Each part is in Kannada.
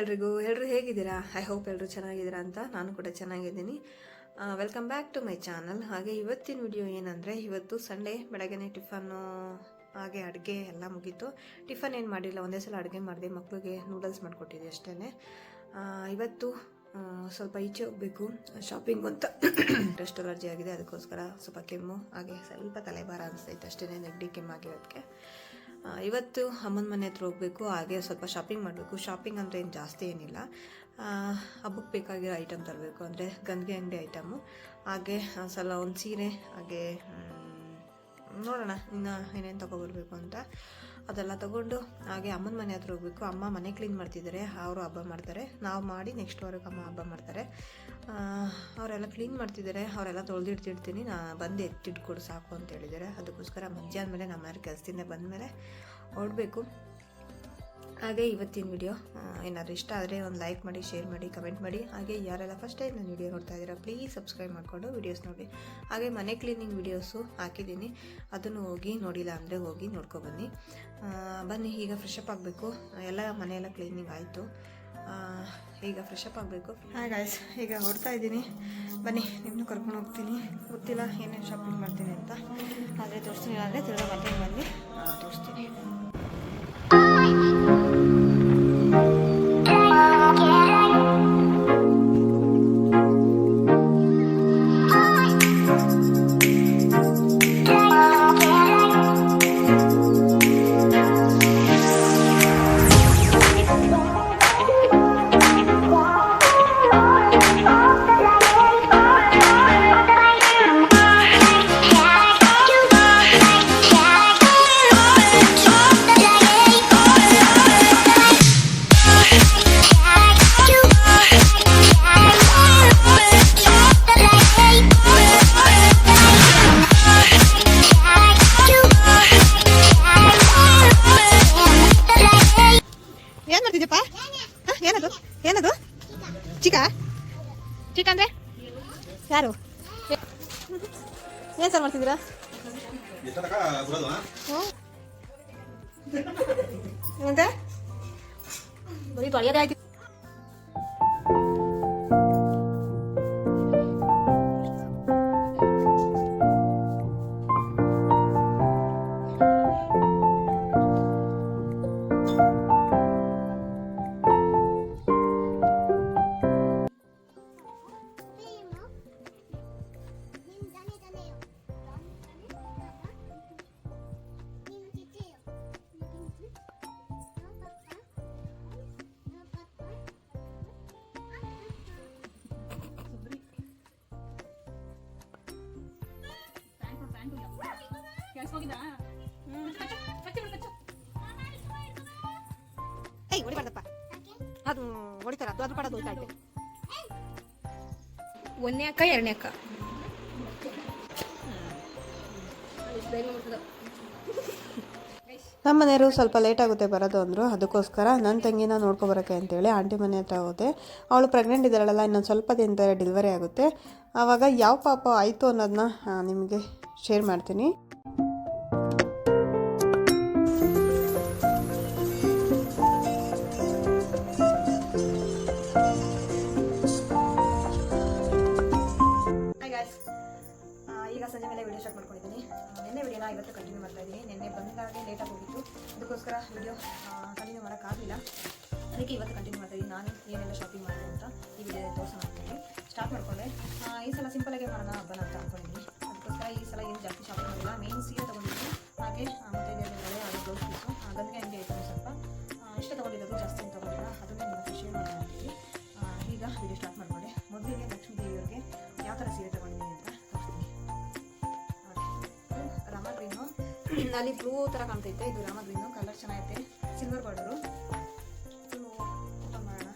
ಎಲ್ರಿಗೂ ಎಲ್ಲರೂ ಹೇಗಿದ್ದೀರಾ? ಐ ಹೋಪ್ ಎಲ್ಲರೂ ಚೆನ್ನಾಗಿದ್ದೀರಾ ಅಂತ ನಾನು ಕೂಡ ಚೆನ್ನಾಗಿದ್ದೀನಿ. Welcome back to my channel ಹಾಗೆ ಇವತ್ತಿನ ವಿಡಿಯೋ ಏನಂದರೆ, ಇವತ್ತು ಸಂಡೇ ಬೆಳಗ್ಗೆ ಟಿಫನ್ನು ಹಾಗೆ ಅಡುಗೆ ಎಲ್ಲ ಮುಗೀತು. ಟಿಫನ್ ಏನು ಮಾಡಿಲ್ಲ, ಒಂದೇ ಸಲ ಅಡುಗೆ ಮಾಡಿದೆ ಮಕ್ಕಳಿಗೆ ನೂಡಲ್ಸ್ ಮಾಡಿಕೊಟ್ಟಿದ್ದೆ ಅಷ್ಟೇ ಇವತ್ತು ಸ್ವಲ್ಪ ಈಚೆ ಹೋಗಬೇಕು ಶಾಪಿಂಗ್ ಅಂತ. ಟೆಸ್ಟ್ ಅಲರ್ಜಿ ಆಗಿದೆ, ಅದಕ್ಕೋಸ್ಕರ ಸ್ವಲ್ಪ ಕೆಮ್ಮು, ಹಾಗೆ ಸ್ವಲ್ಪ ತಲೆಭಾರ ಅನಿಸ್ತೈತೆ ಅಷ್ಟೇ ನೆಗಡಿ ಕೆಮ್ಮಾಗಿರೋದಕ್ಕೆ ಇವತ್ತು ಅಮ್ಮನ ಮನೆ ಹತ್ರ ಹೋಗಬೇಕು, ಹಾಗೆ ಸ್ವಲ್ಪ ಶಾಪಿಂಗ್ ಮಾಡಬೇಕು. ಶಾಪಿಂಗ್ ಅಂದರೆ ಏನು ಜಾಸ್ತಿ ಏನಿಲ್ಲ. ಹಬ್ಬಕ್ಕೆ ಬೇಕಾಗಿರೋ ಐಟಮ್ ತರಬೇಕು. ಅಂದರೆ ಗಂಗೆ ಅಂಗಡಿ ಐಟಮು ಹಾಗೆ ಸಲ ಒಂದು ಸೀರೆ, ಹಾಗೆ ನೋಡೋಣ ಇನ್ನು ಏನೇನು ತೊಗೊಬರ್ಬೇಕು ಅಂತ. ಅದೆಲ್ಲ ತಗೊಂಡು ಹಾಗೆ ಅಮ್ಮನ ಮನೆ ಹತ್ರ ಹೋಗ್ಬೇಕು. ಅಮ್ಮ ಮನೆ ಕ್ಲೀನ್ ಮಾಡ್ತಿದ್ದಾರೆ. ಅವರು ಹಬ್ಬ ಮಾಡ್ತಾರೆ. ನಾವು ಮಾಡಿ ನೆಕ್ಸ್ಟ್ ವಾರಕ್ಕೆ ಅಮ್ಮ ಹಬ್ಬ ಮಾಡ್ತಾರೆ. ಅವರೆಲ್ಲ ಕ್ಲೀನ್ ಮಾಡ್ತಿದ್ದಾರೆ. ಅವರೆಲ್ಲ ತೊಳೆದಿಡ್ತಿರ್ತೀನಿ ನಾ ಬಂದು ಎತ್ತಿಟ್ಕೊಡು ಸಾಕು ಅಂತ ಹೇಳಿದ್ದಾರೆ. ಅದಕ್ಕೋಸ್ಕರ ಮಧ್ಯಾಹ್ನ ಮೇಲೆ ನಮ್ಮ ಮನೆ ಕೆಲಸದಿಂದ ಬಂದಮೇಲೆ ಹೊರಡಬೇಕು. ಹಾಗೆ ಇವತ್ತಿನ ವಿಡಿಯೋ ಏನಾದರೂ ಇಷ್ಟ ಆದರೆ ಒಂದು ಲೈಕ್ ಮಾಡಿ ಶೇರ್ ಮಾಡಿ ಕಮೆಂಟ್ ಮಾಡಿ. ಹಾಗೆ ಯಾರೆಲ್ಲ ಫಸ್ಟ್ ಟೈಮ್ ನಾನು ವಿಡಿಯೋ ನೋಡ್ತಾ ಇದ್ದೀರಾ ಪ್ಲೀಸ್ ಸಬ್ಸ್ಕ್ರೈಬ್ ಮಾಡಿಕೊಂಡು ವೀಡಿಯೋಸ್ ನೋಡಿ. ಹಾಗೆ ಮನೆ ಕ್ಲೀನಿಂಗ್ ವೀಡಿಯೋಸು ಹಾಕಿದ್ದೀನಿ. ಅದನ್ನು ಹೋಗಿ ನೋಡಿಲ್ಲ ಅಂದರೆ ಹೋಗಿ ನೋಡ್ಕೊಬನ್ನಿ ಬನ್ನಿ. ಬನ್ನಿ, ಈಗ ಫ್ರೆಶ್ ಅಪ್ ಆಗಬೇಕು. ಎಲ್ಲ ಮನೆಯೆಲ್ಲ ಕ್ಲೀನಿಂಗ್ ಆಯಿತು. ಈಗ ಫ್ರೆಶ್ ಅಪ್ ಆಗಬೇಕು. ಹಾಯ್ ಗಾಯ್ಸ್ ಈಗ ಹೊರಡ್ತಾ ಇದ್ದೀನಿ. ಬನ್ನಿ ನಿಮ್ಮನ್ನು ಕರ್ಕೊಂಡು ಹೋಗ್ತೀನಿ. ಗೊತ್ತಿಲ್ಲ ಏನೇನು ಶಾಪಿಂಗ್ ಮಾಡ್ತೀನಿ ಅಂತ. ಆದರೆ ತೋರಿಸ್ತೀನಿ ಅಂದರೆ ತಿರ್ಗಾ ಮತ್ತೆ ಬನ್ನಿ. ತೋರಿಸ್ತೀನಿ. ಏನದು? ಏನದು? ಚಿಕ ಚಿಕ ಅಂದ್ರೆ? ಯಾರು? ಏನು ಸರ್ ಮಾಡ್ತಿದ್ದೀರಾ? ಏನಂತೆ? ಬರೀ ತೊಳೆಯೋದೇ ಆಯ್ತು. ಏಯ್ ಹೊಡಿಬಾರ್ದಪ್ಪ. ಅದು ಹೊಡಿತಾರ ಅದು ಹೋಯ್ತಾ ಒಂದನೇ ಅಕ್ಕ ಎರಡನೇ ಅಕ್ಕ. ನಮ್ಮ ಮನೆಯವರು ಸ್ವಲ್ಪ ಲೇಟ್ ಆಗುತ್ತೆ ಬರೋದು ಅಂದರು. ಅದಕ್ಕೋಸ್ಕರ ನನ್ನ ತಂಗಿನ ನೋಡ್ಕೊಬರೋಕ್ಕೆ ಅಂತೇಳಿ ಆಂಟಿ ಮನೆ ಹತ್ರ ಹೋದೆ. ಅವಳು ಪ್ರೆಗ್ನೆಂಟ್ ಇದ್ದಾಳಲ್ಲ ಇನ್ನೊಂದು ಸ್ವಲ್ಪ ದಿನದ ಡೆಲಿವರಿ ಆಗುತ್ತೆ. ಆವಾಗ ಯಾವ ಪಾಪ ಆಯಿತು ಅನ್ನೋದನ್ನ ನಿಮಗೆ ಶೇರ್ ಮಾಡ್ತೀನಿ. ಇವತ್ತು ಕಂಟಿನ್ಯೂ ಮಾಡ್ತಾ ಇದ್ದೀನಿ. ನಿನ್ನೆ ಬಂದಾಗೆ ಲೇಟಾಗಿ ಹೋಗಿತ್ತು. ಅದಕ್ಕೋಸ್ಕರ ವಿಡಿಯೋ ಕಂಟಿನ್ಯೂ ಮಾಡೋಕ್ಕಾಗಲಿಲ್ಲ ಅದಕ್ಕೆ ಇವತ್ತು ಕಂಟಿನ್ಯೂ ಮಾಡ್ತಾ ಇದ್ದೀನಿ. ನಾನು ಏನೆಲ್ಲ ಶಾಪಿಂಗ್ ಮಾಡಿದೆ ಅಂತ ಈ ವಿಡಿಯೋ ತೋರಿಸೋಣ ಅಂತೀನಿ ಸ್ಟಾರ್ಟ್ ಮಾಡಿಕೊಂಡೆ. ಈ ಸಲ ಸಿಂಪಲಾಗೆ ಮಾಡೋಣ ಹಬ್ಬನ ಅಂತ ಅಂದ್ಕೊಂಡಿದ್ದೀನಿ ಅದಕ್ಕೋಸ್ಕರ ಈ ಸಲ ಏನು ಜಾಸ್ತಿ ಶಾಪಿಂಗ್ ಮಾಡಿಲ್ಲ ಮೇನ್ ಸೀರೆ ತೊಗೊಂಡಿದ್ದೀನಿ ಹಾಗೆ ಮತ್ತೆ ಇದೆರಡು ಬಳೆ ಹಾಗೆ ಬ್ಲೌಸ್ ಪೀಸು ಗಂಗೆ ಹಂಗೆ ಐಟಮ್ ಸ್ವಲ್ಪ ಅಲ್ಲಿ ಬ್ಲೂ ಥರ ಕಾಣ್ತೈತೆ. ಇದು ರಾಮ ಗ್ರೀನು ಕಲರ್ ಚೆನ್ನಾಗೈತೆ. ಸಿಲ್ವರ್ ಬಾರ್ಡರು ಮಾಡೋಣ.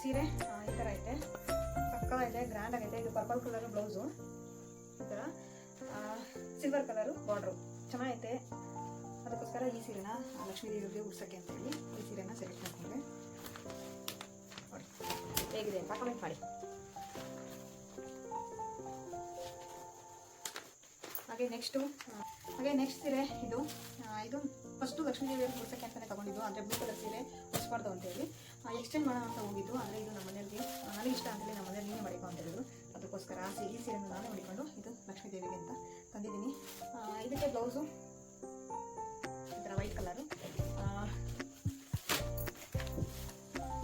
ಸೀರೆ ಈ ಥರ ಐತೆ. ಪಕ್ಕ ಇದೆ ಗ್ರ್ಯಾಂಡ್ ಆಗೈತೆ. ಇದು ಪರ್ಪಲ್ ಕಲರ್ ಬ್ಲೌಸು ಈ ಥರ ಸಿಲ್ವರ್ ಕಲರು ಬಾರ್ಡ್ರು ಚೆನ್ನಾಗೈತೆ. ಅದಕ್ಕೋಸ್ಕರ ಈ ಸೀರೆನ ಲಕ್ಷ್ಮೀ ದೇವಿಗೆ ಉಡ್ಸೋಕ್ಕೆ ಅಂತ ಹೇಳಿ ಈ ಸೀರೆನ ಸೆಲೆಕ್ಟ್ ಮಾಡ್ಕೊಂಡೆ. ನೋಡಿ, ಹೇಗಿದೆ ಅಂತ ಕಮೆಂಟ್ ಮಾಡಿ. ಹಾಗೆ ನೆಕ್ಸ್ಟು ಹಾಗೆ ನೆಕ್ಸ್ಟ್ ಸೀರೆ ಇದು ಇದು ಫಸ್ಟು ಲಕ್ಷ್ಮೀ ದೇವಿಯವ್ರಿಗೆ ಕೊಡ್ಸೋಕ್ಕೆ ಅಂತಲೇ ತೊಗೊಂಡಿದ್ದು, ಅಂದರೆ ಬ್ಲೂ ಕಲರ್ ಸೀರೆ, ಹೊಸಬಾರ್ದು ಅಂತೇಳಿ ಎಕ್ಸ್ಚೇಂಜ್ ಮಾಡೋಣ ಅಂತ ಹೋಗಿದ್ದು, ಅಂದರೆ ಇದು ನಮ್ಮ ಮನೆಯಲ್ಲಿ ನನಗೆ ಇಷ್ಟ ಅಂತೇಳಿ ನಮ್ಮ ಮನೆಯಲ್ಲಿ ನೀನು ಮಾಡಿಕೊ ಅಂತ ಹೇಳಿದ್ರು. ಅದಕ್ಕೋಸ್ಕರ ಆ ಸೀ, ಈ ಸೀರೆಯನ್ನು ನಾನೇ ಮಾಡಿಕೊಂಡು ಇದು ಲಕ್ಷ್ಮೀ ದೇವಿಗೆ ಅಂತ ತಂದಿದ್ದೀನಿ. ಇದಕ್ಕೆ ಬ್ಲೌಸು, ಈ ವೈಟ್ ಕಲರು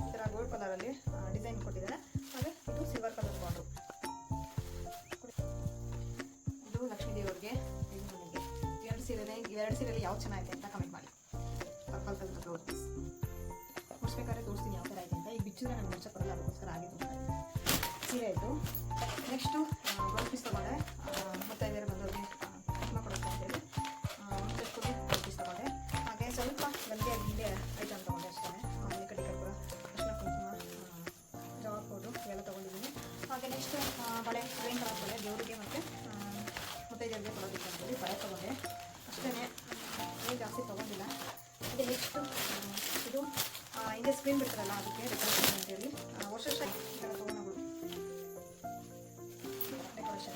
ಈ ಥರ ಗೋಲ್ಡ್ ಕಲರಲ್ಲಿ ಡಿಸೈನ್ ಕೊಟ್ಟಿದ್ದಾರೆ. ಲಕ್ಷ್ಮೀ ದೇವರಿಗೆ ಎರಡು ಸೀರೆ ಎರಡು ಸೀರೆಯಲ್ಲಿ ಯಾವ್ದು ಚೆನ್ನಾಗಿದೆ ಅಂತ ಕಮೆಂಟ್ ಮಾಡಿ. ಪರ್ಪಲ್ ಕಲರ್ ಬ್ಲೌಸ್ ಪೀಸ್ ಮುಡ್ಸ್ಬೇಕಾದ್ರೆ ತೋರಿಸ್ತೀನಿ ಯಾವ ಥರ ಇದೆ ಅಂತ. ಈ ಬಿಚ್ಚಿದ್ರೆ ನನಗೆ ಮುಚ್ಚಕ್ಕೆ ಬರಲ್ಲ, ಅದಕ್ಕೋಸ್ಕರ ಆಗಿ ಸೀರೆ ಆಯಿತು ನೆಕ್ಸ್ಟು ಬ್ಲೌಸ್ ಪೀಸ್ ತೊಗೊಂಡೆ. ಮತ್ತೆ ಬೇರೆ ಬಂದವ್ರಿಗೆ ಕುಂಕುಮ ಕೊಡೋಕ್ಕೆ ಅಂತೇಳಿ ಒಂದು ಕೊಡಿ ಬ್ಲೌಸ್ ಪೀಸ್ ತೊಗೊಂಡೆ. ಹಾಗೆ ಸ್ವಲ್ಪ ಗಂಧೆ ಹಿಂದೆ ಐಟಮ್ ತೊಗೊಂಡೆ ಅಷ್ಟೇ. ಆಮೇಲೆ ಕಡೆ ಕರ್ಪೂರ ಅರ್ಶಿನ ಕುಂಕುಮ ಜವಾಬ್ ಪೌಡ್ರು ಇವೆಲ್ಲ ತೊಗೊಂಡಿದ್ದೀನಿ. ಹಾಗೆ ನೆಕ್ಸ್ಟ್ ಬಳೆ ಗ್ರೀನ್ ಕಲರ್ ಬಳೆ ದೇವರಿಗೆ ಮತ್ತು ಮುತ್ತೈದೆಯರಿಗೆ ಕೊಡೋದಕ್ಕೆ ಅಂತೇಳಿ ಭಯ ತೊಗೊಂಡೆ. ಅಷ್ಟೇ ಏನು ಜಾಸ್ತಿ ತೊಗೊಂಡಿಲ್ಲ. ಅದೇ ನೆಕ್ಸ್ಟು ಇದು ಹಿಂದೆ ಸ್ಕ್ರೀನ್ ಬಿಡ್ತಾರಲ್ಲ ಅದಕ್ಕೆ ಡೆಕೋರೇಷನ್ ಅಂತೇಳಿ. ವರ್ಷ ವರ್ಷ ಡೆಕೋರೇಷನ್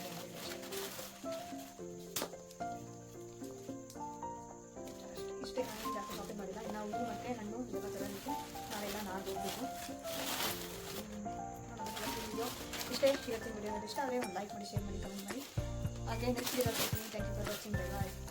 ಇಷ್ಟೇ ನಾನು ಜಾಸ್ತಿ ಮಾಡಿಲ್ಲ. ನಾವು ಮತ್ತೆ ಹಣ್ಣು, ಇದೆಲ್ಲ ತರೋದಕ್ಕೆ ನಾವೆಲ್ಲ ನಾಳೆ ಹೋಗ್ಬೇಕು. ಇಷ್ಟೇ, ಇವತ್ತಿನ ವಿಡಿಯೋ ಇಷ್ಟ ಆದರೆ ಒಂದು ಲೈಕ್ ಮಾಡಿ ಶೇರ್ ಮಾಡಿ ಕಮೆಂಟ್ ಮಾಡಿ. Again, think the kid is going to for watching my life.